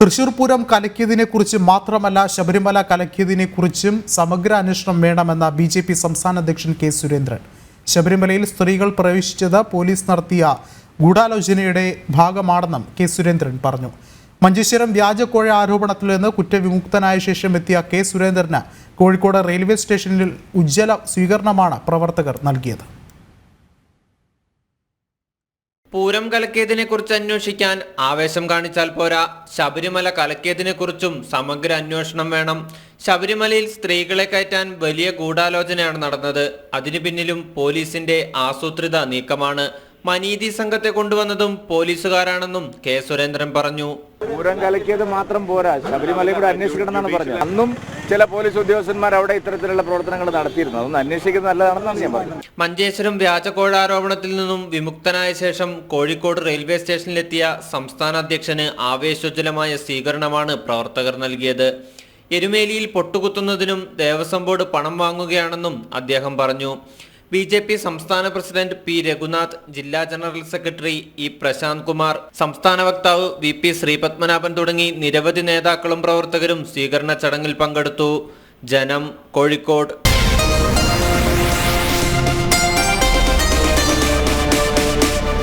തൃശൂർ പൂരം കലക്കിയതിനെക്കുറിച്ച് മാത്രമല്ല ശബരിമല കലക്കിയതിനെക്കുറിച്ചും സമഗ്ര അന്വേഷണം വേണമെന്ന ബി ജെ പി സംസ്ഥാന അധ്യക്ഷൻ കെ സുരേന്ദ്രൻ. ശബരിമലയിൽ സ്ത്രീകൾ പ്രവേശിച്ചത് പോലീസ് നടത്തിയ ഗൂഢാലോചനയുടെ ഭാഗമാണെന്നും കെ സുരേന്ദ്രൻ പറഞ്ഞു. മഞ്ചേശ്വരം വ്യാജക്കോഴ ആരോപണത്തിൽ നിന്ന് കുറ്റവിമുക്തനായ ശേഷം എത്തിയ കെ സുരേന്ദ്രന് കോഴിക്കോട് റെയിൽവേ സ്റ്റേഷനിൽ ഉജ്ജ്വല സ്വീകരണമാണ് പ്രവർത്തകർ നൽകിയത്. പൂരം കലക്കിയതിനെ കുറിച്ച് അന്വേഷിക്കാൻ ആവേശം കാണിച്ചാൽ പോരാ. ശബരിമല കലക്കിയതിനെ കുറിച്ചും സമഗ്ര അന്വേഷണം വേണം. ശബരിമലയിൽ സ്ത്രീകളെ കയറ്റാൻ വലിയ ഗൂഢാലോചനയാണ് നടന്നത്. അതിനു പിന്നിലും പോലീസിന്റെ ആസൂത്രിത നീക്കമാണ്. മനീതി സംഘത്തെ കൊണ്ടുവന്നതും പോലീസുകാരാണെന്നും കെ സുരേന്ദ്രൻ പറഞ്ഞു. പൂരം കലക്കിയത് മാത്രം പോരാ. ശബരിമലയും കൂടെ അന്വേഷിക്കണം എന്നാണ് പറഞ്ഞത്. അന്നും ചില പോലീസ് ഉദ്യോഗസ്ഥന്മാർ അവിടെ ഇത്തരത്തിലുള്ള പ്രവർത്തനങ്ങൾ നടത്തിയിരുന്നു. അതൊന്ന് അന്വേഷിക്കുന്നത് നല്ലതാണെന്നാണ് ഞാൻ പറഞ്ഞത് മഞ്ചേശ്വരം വ്യാജക്കോഴ ആരോപണത്തിൽ നിന്നും വിമുക്തനായ ശേഷം കോഴിക്കോട് റെയിൽവേ സ്റ്റേഷനിലെത്തിയ സംസ്ഥാന അധ്യക്ഷന് ആവേശോജ്വലമായ സ്വീകരണമാണ് പ്രവർത്തകർ നൽകിയത്. എരുമേലിയിൽ പൊട്ടുകുത്തുന്നതിനും ദേവസ്വം ബോർഡ് പണം വാങ്ങുകയാണെന്നും അദ്ദേഹം പറഞ്ഞു. ബി ജെ പി സംസ്ഥാന പ്രസിഡന്റ് പി രഘുനാഥ് ജില്ലാ general secretary E Prashanth Kumar സംസ്ഥാന വക്താവ് വി പി ശ്രീപത്മനാഭൻ തുടങ്ങി നിരവധി നേതാക്കളും പ്രവർത്തകരും സ്വീകരണ ചടങ്ങിൽ പങ്കെടുത്തു. ജനം കോഴിക്കോട്